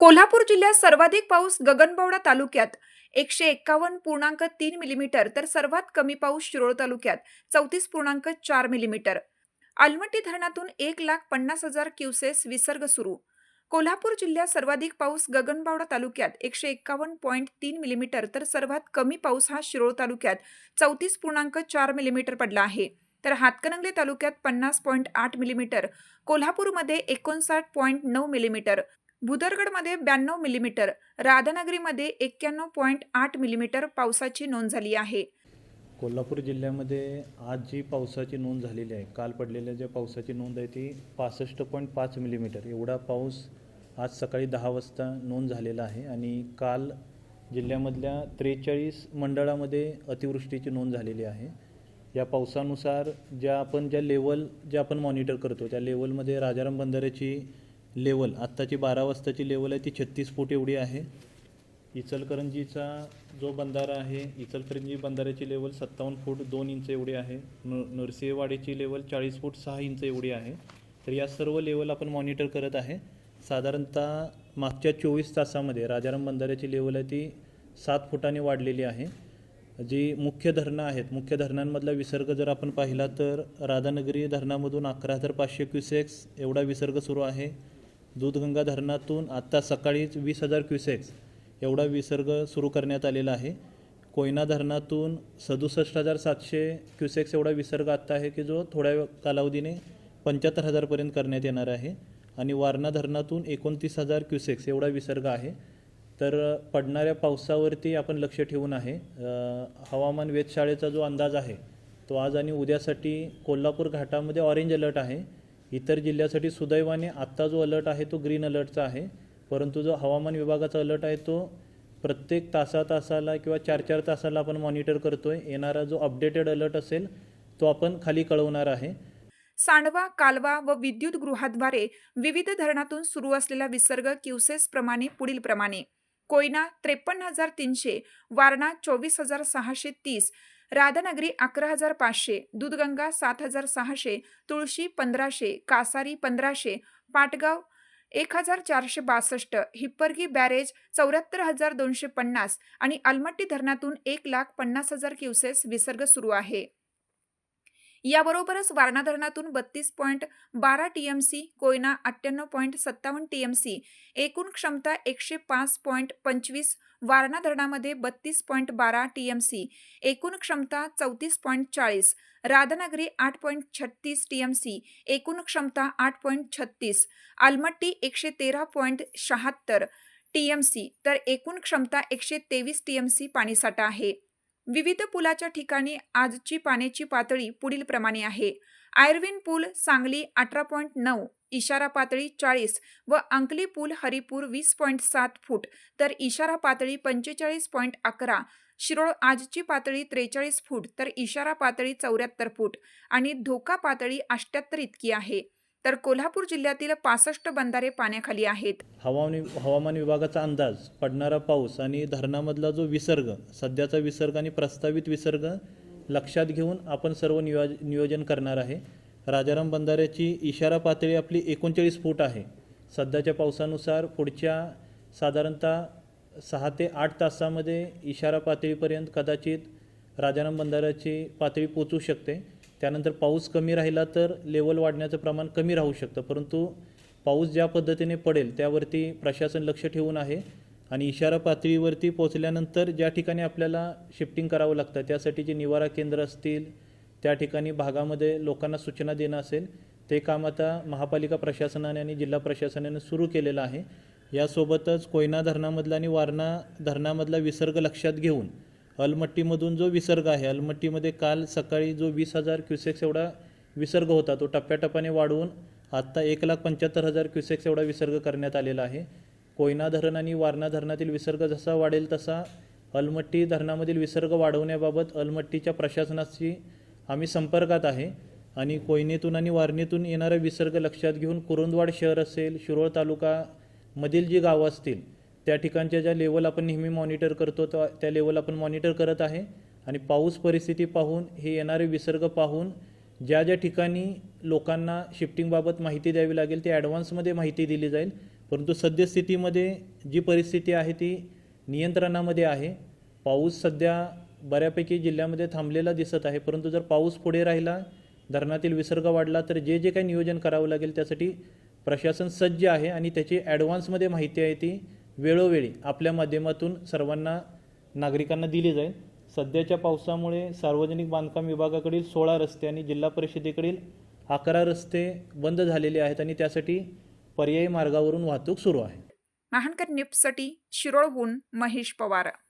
कोल्हापूर जिल्ह्यात सर्वाधिक पाऊस गगनबावडा तालुक्यात एकशे एक्कावन्न पूर्णांक तीन मिलीमीटर तर सर्वात कमी पाऊस शिरोळ तालुक्यात चौतीस पूर्णांक चार मिलीमीटर आलमट्टी धरणातून एक लाख पन्नास हजार क्युसेस विसर्ग सुरू. कोल्हापूर जिल्ह्यात सर्वाधिक पाऊस गगनबावडा तालुक्यात एकशे एक्कावन्न पॉईंट तीन मिलीमीटर तर सर्वात कमी पाऊस हा शिरोळ तालुक्यात चौतीस पूर्णांक चार मिलीमीटर पडला आहे. तर हातकणंगले तालुक्यात पन्नास पॉईंट आठ मिलीमीटर कोल्हापूरमध्ये एकोणसाठ पॉईंट नऊ मिलीमीटर भुदरगडमध्ये ब्याण्णव मिलीमीटर राधानगरीमध्ये एक्क्याण्णव पॉईंट आठ मिलीमीटर पावसाची नोंद झाली आहे. कोल्हापूर जिल्ह्यामध्ये आज जी पावसाची नोंद झालेली आहे काल पडलेल्या ज्या पावसाची नोंद आहे ती पासष्ट पॉईंट पाच मिलीमीटर. एवढा पाऊस आज सकाळी दहा वाजता नोंद झालेला आहे आणि काल जिल्ह्यामधल्या त्रेचाळीस मंडळामध्ये अतिवृष्टीची नोंद झालेली आहे. या पावसानुसार ज्या आपण ज्या लेवल ज्या आपण मॉनिटर करतो त्या लेवलमध्ये राजाराम बंधाऱ्याची लेवल आत्ताची बारा वाजताची लेवल आहे ती छत्तीस फूट एवढी आहे. इचलकरंजीचा जो बंधारा आहे इचलकरंजी बंधाऱ्याची लेवल सत्तावन्न फूट दोन इंच एवढी आहे. न नरसिंहवाडीची लेवल चाळीस फूट सहा इंच एवढी आहे. तर या सर्व लेवल आपण मॉनिटर करत आहे. साधारणतः मागच्या चोवीस तासामध्ये राजाराम बंधाऱ्याची लेवल आहे ती सात फुटाने वाढलेली आहे. जी मुख्य धरणं आहेत मुख्य धरणांमधला विसर्ग जर आपण पाहिला तर राधानगरी धरणामधून अकरा हजार पाचशे क्युसेक्स एवढा विसर्ग सुरू आहे. दूधगंगा धरणातून आत्ता सकाळीच वीस हजार क्युसेक्स एवढा विसर्ग सुरू करण्यात आलेला आहे. कोयना धरणातून सदुसष्ट हजार सातशे क्युसेक्स एवढा विसर्ग आत्ता आहे की जो थोड्या कालावधीने पंच्याहत्तर हजारपर्यंत करण्यात येणार आहे. आणि वारणा धरणातून एकोणतीस हजार क्युसेक्स एवढा विसर्ग आहे. तर पडणाऱ्या पावसावरती आपण लक्ष ठेवून आहे. हवामान वेधशाळेचा जो अंदाज आहे तो आज आणि उद्यासाठी कोल्हापूर घाटामध्ये ऑरेंज अलर्ट आहे. इतर जिल्ह्यासाठी सुदैवाने आत्ता जो अलर्ट आहे तो ग्रीन अलर्टचा आहे. परंतु जो हवामान विभागाचा अलर्ट आहे तो प्रत्येक तासा तासाला किंवा चार चार तासाला आपण मॉनिटर करतो आहे येणारा जो अपडेटेड अलर्ट असेल तो आपण खाली कळवणार आहे. सांडवा कालवा व विद्युत गृहाद्वारे विविध धरणातून सुरू असलेला विसर्ग क्युसेस प्रमाणे पुढील प्रमाणे. कोयना त्रेपन्न हजार तीनशे वारणा चोवीस हजार सहाशे तीस राधानगरी अकरा हजार पाचशे दूधगंगा सात हजार सहाशे तुळशी पंधराशे कासारी पंधराशे पाटगाव एक हजार चारशे बासष्ट हिप्परगी बॅरेज चौऱ्याहत्तर हजार दोनशे पन्नास आणि अलमट्टी धरणातून एक लाख पन्नास हजार क्युसेस विसर्ग सुरू आहे. याबरोबरच वारणा धरणातून बत्तीस पॉईंट बारा टी यम सी कोयना अठ्ठ्याण्णव पॉईंट सत्तावन्न टी यम सी एकूण क्षमता एकशे पाच पॉईंट पंचवीस वारणा धरणामध्ये बत्तीस पॉईंट बारा टी यम सी एकूण क्षमता चौतीस पॉईंट चाळीस राधानगरी आठ पॉईंट छत्तीस टी यम सी एकूण क्षमता आठ पॉईंट छत्तीस आलमट्टी एकशे तेरा पॉईंट शहात्तर टी यम सी तर एकूण क्षमता एकशे तेवीस टी यम सी पाणीसाठा आहे. विविध पुलाच्या ठिकाणी आजची पाण्याची पातळी पुढील प्रमाणे आहे. आयर्विन पूल सांगली अठरा पॉईंट नऊ इशारा पातळी चाळीस व अंकली पूल हरिपूर वीस पॉईंट सात फूट. तर इशारा पातळी पंचेचाळीस पॉईंट अकरा शिरोळ आजची पातळी त्रेचाळीस फूट तर इशारा पातळी चौऱ्याहत्तर फूट आणि धोका पातळी अष्ट्याहत्तर इतकी आहे. तर कोल्हापूर जिल्ह्यातील पासष्ट बंधारे पाण्याखाली आहेत. हवामान हवामान विभागाचा अंदाज पडणारा पाऊस आणि धरणामधला जो विसर्ग सध्याचा विसर्ग आणि प्रस्तावित विसर्ग लक्षात घेऊन आपण सर्व नियोज नियोजन करणार आहे. राजाराम बंधाऱ्याची इशारा पातळी आपली एकोणचाळीस फूट आहे. सध्याच्या पावसानुसार पुढच्या साधारणतः सहा ते आठ तासामध्ये इशारा पातळीपर्यंत कदाचित राजाराम बंधाऱ्याची पातळी पोचू शकते. त्यानंतर पाऊस कमी राहिला तर लेवल वाढण्याचं प्रमाण कमी राहू शकतं. परंतु पाऊस ज्या पद्धतीने पडेल त्यावरती प्रशासन लक्ष ठेवून आहे आणि इशारा पातळीवरती पोचल्यानंतर ज्या ठिकाणी आपल्याला शिफ्टिंग करावं लागतं त्यासाठी जे निवारा केंद्र असतील त्या ठिकाणी भागामध्ये लोकांना सूचना देणं असेल ते काम आता महापालिका प्रशासनाने आणि जिल्हा प्रशासनाने सुरू केलेलं आहे. यासोबतच कोयना धरणामधला आणि वारणा धरणामधला विसर्ग लक्षात घेऊन अलमट्टीमधून जो विसर्ग आहे अलमट्टीमध्ये काल सकाळी जो वीस हजार क्युसेक्स एवढा विसर्ग होता तो टप्प्याटप्प्याने वाढवून आत्ता एक लाख पंच्याहत्तर हजार क्युसेक्स एवढा विसर्ग करण्यात आलेला आहे. कोयना धरण आणि वारणा धरणातील विसर्ग जसा वाढेल तसा अलमट्टी धरणामधील विसर्ग वाढवण्याबाबत अलमट्टीच्या प्रशासनाशी आम्ही संपर्कात आहे आणि कोयनेतून आणि वारणीतून येणारा विसर्ग लक्षात घेऊन कुरुंदवाड शहर असेल शिरोळ तालुका मधील जी गावं असतील त्या ठिकाणच्या ज्या लेवल आपण नेहमी मॉनिटर करतो त्या त्या लेवल आपण मॉनिटर करत आहे. आणि पाऊस परिस्थिती पाहून हे येणारे विसर्ग पाहून ज्या ज्या ठिकाणी लोकांना शिफ्टिंगबाबत माहिती द्यावी लागेल ती ॲडव्हान्समध्ये माहिती दिली जाईल. परंतु सद्यस्थितीमध्ये जी परिस्थिती आहे ती नियंत्रणामध्ये आहे. पाऊस सध्या बऱ्यापैकी जिल्ह्यामध्ये थांबलेला दिसत आहे. परंतु जर पाऊस पुढे राहिला धरणातील विसर्ग वाढला तर जे जे काही नियोजन करावं लागेल त्यासाठी प्रशासन सज्ज आहे आणि त्याची ॲडव्हान्समध्ये माहिती आहे ती वेळोवेळी आपल्या माध्यमातून सर्वांना नागरिकांना दिली जाईल. सध्याच्या पावसामुळे सार्वजनिक बांधकाम विभागाकडील सोळा रस्ते आणि जिल्हा परिषदेकडील अकरा रस्ते बंद झालेले आहेत आणि त्यासाठी पर्यायी मार्गावरून वाहतूक सुरू आहे. महानकर निफ्टसाठी शिरोळहून महेश पवार.